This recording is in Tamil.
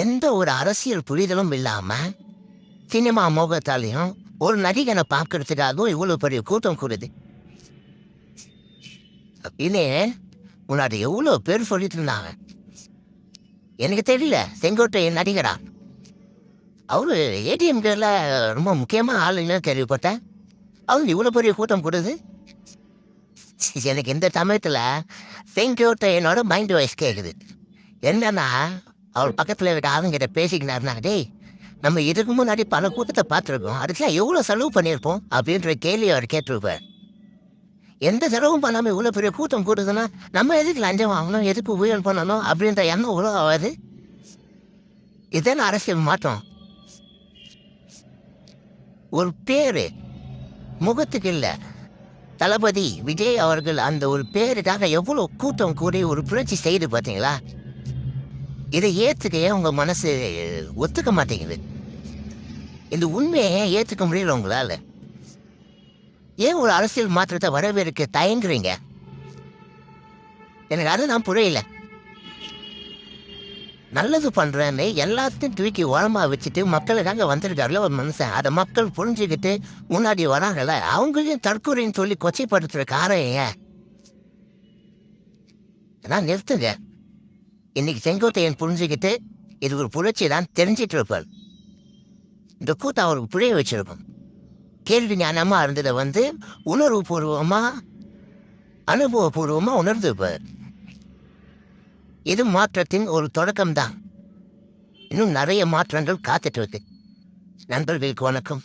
எந்த ஒரு அரசியல் புரிதலும் இல்லாம சினிமா மோகத்தாலையும் ஒரு நடிகனை பார்க்கறதுக்காகவும் இவ்வளவு பெரிய கூட்டம் கூடுது. அப்படின்னு முன்னாடி எவ்வளோ பேர் சொல்லிட்டு இருந்தாங்க? எனக்கு தெரியல செங்கோட்டையன் நடிகரா? அவரு ஏடிஎம்கேல ரொம்ப முக்கியமாக ஆளுன்னு கேள்விப்பட்டேன் அவரு இவ்வளோ பெரிய கூட்டம் கூடுது? எனக்கு இந்த சமயத்தில் செங்கோட்டையனோட மைண்ட் வாய்ஸ் கேட்குது என்னன்னா அவர் பக்கத்தில் இருக்க ஆளுங்கிட்ட பேசிக்கினாருனா டேய் நம்ம இதுக்கு முன்னாடி பல கூட்டத்தை பார்த்துருக்கோம். அதுக்கெல்லாம் எவ்வளோ செலவு பண்ணியிருப்போம்? அப்படின்ற கேள்வி அவர் கேட்டிருப்பார். எந்த செலவும் பண்ணாமல் இவ்வளோ பெரிய கூட்டம் கூடுதுன்னா நம்ம எதுக்கு லஞ்சம் வாங்கணும்? எதுக்கு ஊழல் பண்ணணும்? அப்படின்ற எண்ணம் இவ்வளோ ஆகாது இதுதானே அரசியல் மாற்றம். ஒரு பேர் முகத்துக்கு இல்லை. தளபதி விஜய் அவர்கள் அந்த ஒரு பேருக்காக எவ்வளோ கூட்டம் கூடி ஒரு புரட்சி செய்து பார்த்தீங்களா? இதை ஏற்றுக்க உங்க மனசு ஒத்துக்க மாட்டேங்குது. இந்த உண்மையை ஏற்றுக்க முடியல உங்களால்? ஏன் ஒரு அரசியல் மாற்றத்தை வரவேற்க தயங்குறீங்க? எனக்கு அதுதான் புரியல. நல்லது பண்ணுறேன்னு எல்லாத்தையும் தூக்கி உரமாக வச்சுட்டு மக்களுக்காக வந்திருக்காருல ஒரு மனுஷன். அதை மக்கள் புரிஞ்சுக்கிட்டு முன்னாடி வராங்கல்ல அவங்களையும் தற்கொலைன்னு சொல்லி கொச்சைப்படுத்துகிற காரம் ஏன்? நான் நிறுத்துங்க. இன்னைக்கு செங்கோட்டையன் புரிஞ்சுக்கிட்டு இது ஒரு புரட்சி தான் தெரிஞ்சிட்டு இருப்பார் இந்த கூத்தா அவருக்கு புரிய வச்சிருக்கும். கேள்வி ஞானமாக இருந்ததை வந்து உணர்வுபூர்வமா அனுபவபூர்வமாக உணர்ந்துப்பார் இது மாற்றத்தின் ஒரு தொடக்கம்தான். இன்னும் நிறைய மாற்றங்கள் காத்துட்டு இருக்கு. நண்பர்களுக்கு வணக்கம்.